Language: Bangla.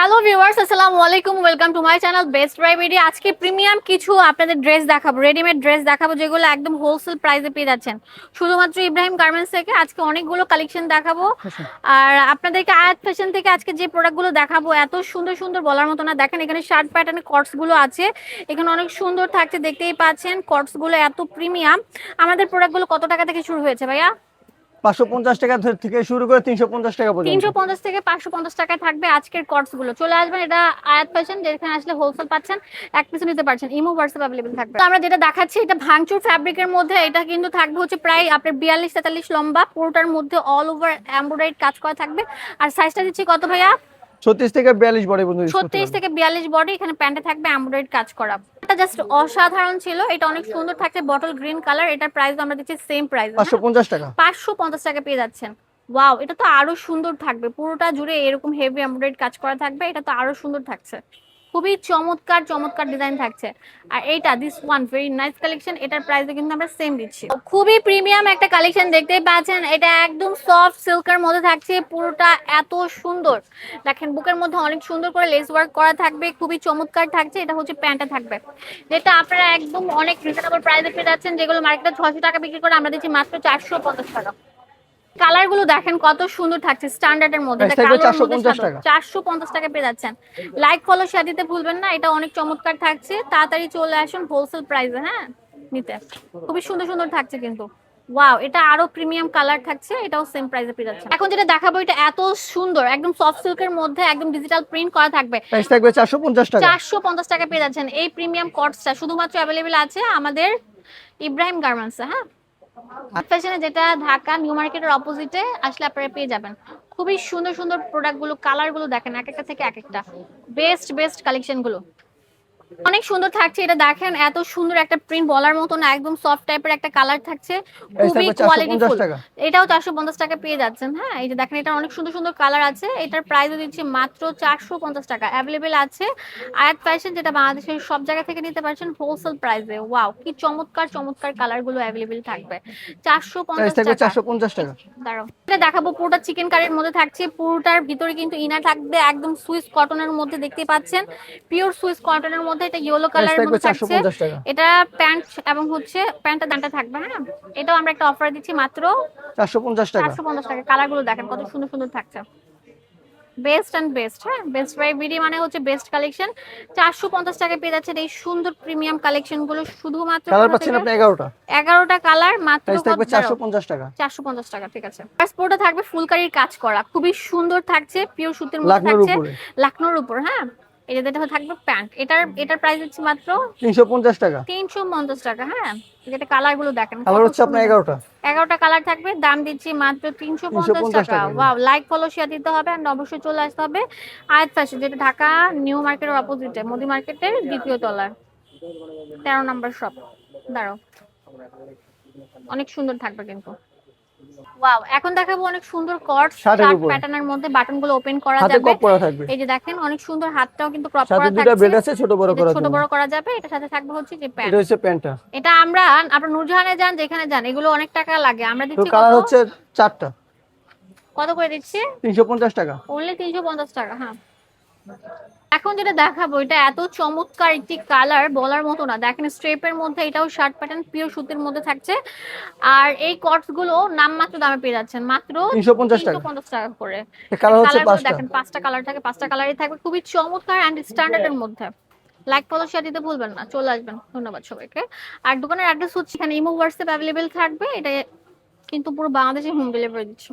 হ্যালো ভিউয়ার্স আসসালামু আলাইকুম। Welcome to my channel best প্রাইভেরি আজকে প্রিমিয়াম কিছু আপনাদের ড্রেস দেখাবো রেডিমেড ড্রেস দেখাবো যেগুলো একদম হোলসেল প্রাইসে পেয়ে যাচ্ছেন। শুধুমাত্র ইব্রাহিম গার্মেন্টস থেকে আজকে অনেকগুলো কালেকশন দেখাবো। আর আপনাদেরকে আয়াত ফ্যাশন থেকে আজকে যে প্রোডাক্টগুলো দেখাবো এত সুন্দর সুন্দর বলার মতো না। দেখেন এখানে শার্ট প্যাটার্নের কটসগুলো আছে। এখানে অনেক সুন্দর থাকছে দেখতেই পাচ্ছেন। কটসগুলো এত প্রিমিয়াম আমাদের প্রোডাক্টগুলো কত টাকা থেকে শুরু হয়েছে ভাইয়া? পাঁচশো পঞ্চাশ টাকা থেকে শুরু করে তিনশো পঞ্চাশ টাকা পর্যন্ত। তিনশো পঞ্চাশ থেকে পাঁচশো পঞ্চাশ টাকায় থাকবে আজকের কর্সগুলো চলে আসবেন এটা আয়াত ফ্যাশন যেখানে আসলে হোলসেল পাচ্ছেন এক পিছু নিতে পারছেন ইমো হোয়াটসঅ্যাপ অ্যাভেলেবল থাকবে। তো আমরা যেটা দেখাচ্ছি এটা ভাঙচুর ফ্যাব্রিকের মধ্যে এটা কিন্তু থাকবে হচ্ছে প্রায় আপনার বিয়াল্লিশ তেতাল্লিশ লম্বা পুরোটার মধ্যে অল ওভার এমব্রয়ডারি কাজ করা থাকবে। আর সাইজটা দিচ্ছি কত ভাইয়া? ছত্রিশ থেকে বিয়াল্লিশ বডি পর্যন্ত use করতে ছত্রিশ পারবেন। থেকে বিয়াল্লিশ বডি এখানে প্যান্টে থাকবে এমব্রয়ডারি কাজ করা। এটা জাস্ট অসাধারণ ছিল। এটা অনেক সুন্দর থাকছে বটল গ্রিন কালার এটার প্রাইস আমরা দিচ্ছি সেম প্রাইস পাঁচশো পঞ্চাশ টাকা। পাঁচশো পঞ্চাশ টাকা পেয়ে যাচ্ছেন। ওয়াও এটা তো আরও সুন্দর থাকবে। পুরোটা জুড়ে এরকম হেভি এমব্রয়ডারি কাজ করা থাকবে এটা তো আরও সুন্দর থাকছে। খুবই চমৎকার চমৎকার ডিজাইন থাকছে। আর এইটা this one very nice collection এটার প্রাইসে কিন্তু আমরা সেম দিচ্ছি। খুবই প্রিমিয়াম একটা কালেকশন দেখতেই পাচ্ছেন, এটা একদম সফট সিল্কের মধ্যে থাকছে, পুরোটা এত সুন্দর। দেখেন, বুকের মধ্যে অনেক সুন্দর করে লেস ওয়ার্ক করা থাকবে, খুবই চমৎকার থাকছে, এটা হচ্ছে প্যান্টটা থাকবে। যেটা আপনারা একদম অনেক রিজনেবল প্রাইসে পেয়ে যাচ্ছেন, যেগুলো মার্কেটে ছশো টাকা বিক্রি করে আমরা দিচ্ছি মাত্র চারশো পঞ্চাশ টাকা। কালারগুলো দেখেন কত সুন্দর থাকছে মধ্যে। Price থাকবে 450 টাকা। চারশো পঞ্চাশ টাকা পেয়ে যাচ্ছেন। লাইক ফলো শেয়ার দিতে ভুলবেন না এটা অনেক চমৎকার থাকছে। তাড়াতাড়ি চলে আসুন হোলসেল প্রাইসে হ্যাঁ? নিতে। খুবই সুন্দর সুন্দর থাকছে কিন্তু। ওয়াও এটা আরও প্রিমিয়াম কালার থাকছে এটাও সেম প্রাইসে পেয়ে যাচ্ছে এখন যেটা দেখাবো এটা এত সুন্দর একদম সফট সিল্কের মধ্যে একদম ডিজিটাল প্রিন্ট করা থাকবে। প্রাইস থাকবে চারশো পঞ্চাশ টাকা। চারশো পঞ্চাশ টাকা পেয়ে যাচ্ছেন। এই প্রিমিয়াম কটসটা শুধুমাত্র অ্যাভেলেবেল আছে আমাদের ইব্রাহিম গার্মেন্টসে হ্যাঁ? ফ্যাশনে যেটা ঢাকা নিউ মার্কেটের অপোজিটে আসলে আপনারা পেয়ে যাবেন। খুবই সুন্দর সুন্দর প্রোডাক্টগুলো কালারগুলো দেখেন, এক একটা থেকে এক একটা। বেস্ট বেস্ট কালেকশনগুলো অনেক সুন্দর থাকছে এটা দেখেন এত সুন্দর একটা প্রিন্ট বলার মতো না একদম সফট টাইপের একটা কালার থাকছে খুবই কোয়ালিটি এটাও চারশো পঞ্চাশ টাকা পেয়ে যাচ্ছেন হ্যাঁ এই যে দেখেন এটা অনেক সুন্দর সুন্দর কালার আছে এটার প্রাইসও দিচ্ছি মাত্র চারশো পঞ্চাশ টাকা অ্যাভেলেবেল আছে। আয়াত ফ্যাশন যেটা বাংলাদেশের সব জায়গা থেকে নিতে পারছেন হোলসেল প্রাইসে ওয়াও কি চমৎকার চমৎকার কালারগুলো অ্যাভেলেবেল থাকবে। চারশো পঞ্চাশ টাকা। চারশো পঞ্চাশ টাকা। দাঁড়াও এটা দেখাবো পুরোটা চিকেন কারির মধ্যে থাকছে পুরোটার ভিতরে কিন্তু ইনার থাকবে একদম সুইস কটনের মধ্যে দেখতে পাচ্ছেন পিওর সুইস কটনের মধ্যে এটা ইয়েলো মধ্যে থাকছে। এটা প্যান্ট এবং হচ্ছে প্যান্টটা দামটা থাকবে হ্যাঁ? এটাও আমরা একটা অফার দিচ্ছি মাত্র চারশো পঞ্চাশ টাকা। চারশো পঞ্চাশ টাকা। কালারগুলো দেখেন কত সুন্দর সুন্দর থাকছে। বেস্ট অ্যান্ড বেস্ট হ্যাঁ? বেস্ট বাই বিডি মানে হচ্ছে বেস্ট কালেকশন চারশো পঞ্চাশ টাকা পেয়ে যাচ্ছেন এই সুন্দর প্রিমিয়াম কালেকশনগুলো শুধুমাত্র কালার পাচ্ছেন আপনি এগারোটা। এগারোটা কালার মাত্র থাকবে চারশো পঞ্চাশ টাকা। চারশো পঞ্চাশ টাকা ঠিক আছে। পাসপোর্টে থাকবে ফুলকারির কাজ করা। খুবই সুন্দর থাকছে পিওর সুতির মধ্যে থাকছে। লাকনোর উপর হ্যাঁ? এটা যেটা থাকবে প্যান্ট। এটার এটার প্রাইস হচ্ছে মাত্র তিনশো পঞ্চাশ টাকা। তিনশো পঞ্চাশ টাকা হ্যাঁ। যেটা কালারগুলো দেখেন কালার হচ্ছে আপনার সুন্দর। এগারোটা। এগারোটা কালার থাকবে দাম দিচ্ছি মাত্র তিনশো পঞ্চাশ 350 টাকা। ওয়াও লাইক ফলো শেয়ার দিতে হবে and অবশ্যই চলে আসতে হবে আয়াত ফ্যাশন যেটা ঢাকা নিউ মার্কেটের অপোজিটে মোদি মার্কেটের দ্বিতীয় তলার তেরো নাম্বার শপ দাঁড়াও। অনেক সুন্দর থাকবে কিন্তু। ওয়াও এখন দেখাবো অনেক সুন্দর কট প্যাটার্নের মধ্যে বাটনগুলো ওপেন করা যাবে। থাকবে। এই যে দেখেন অনেক সুন্দর হাতটাও কিন্তু ক্রপ করা দুইটা বেড থাকছে। আছে ছোট বড় করা ছোট বড় করা যাবে এটার সাথে থাকবে হচ্ছে যে প্যান্ট এটা হচ্ছে প্যান্টটা এটা আমরা আপনার নূরজাহানে যান যেখানে যান এগুলো অনেক টাকা লাগে। আমরা দিচ্ছি কালার হচ্ছে চারটা। কত করে দিচ্ছি? তিনশো পঞ্চাশ টাকা। অনলি তিনশো পঞ্চাশ টাকা হ্যাঁ। এখন যেটা দেখাবো এটা এত চমৎকার একটি কালার বলার মতো না। দেখেন স্ট্রেপের মধ্যে এটাও শার্ট প্যাটার্ন পিওর সুতির মধ্যে থাকছে। আর এই কটসগুলো নামমাত্র দামে পেয়ে যাচ্ছেন মাত্র তিনশো পঞ্চাশ টাকা। করে। কালার হচ্ছে পাঁচটা। দেখেন পাঁচটা কালার থাকে পাঁচটা কালারই থাকবে। খুবই চমৎকার অ্যান্ড স্ট্যান্ডার্ডের মধ্যে। লাইক ফলো শেয়ার দিতে ভুলবেন না। চলে আসবেন। ধন্যবাদ সবাইকে। আর দোকানের অ্যাড্রেস হচ্ছে এখানে ইমো হোয়াটসঅ্যাপ অ্যাভেলেবেল থাকবে। এটা কিন্তু পুরো বাংলাদেশে হোম ডেলিভারি দিচ্ছে।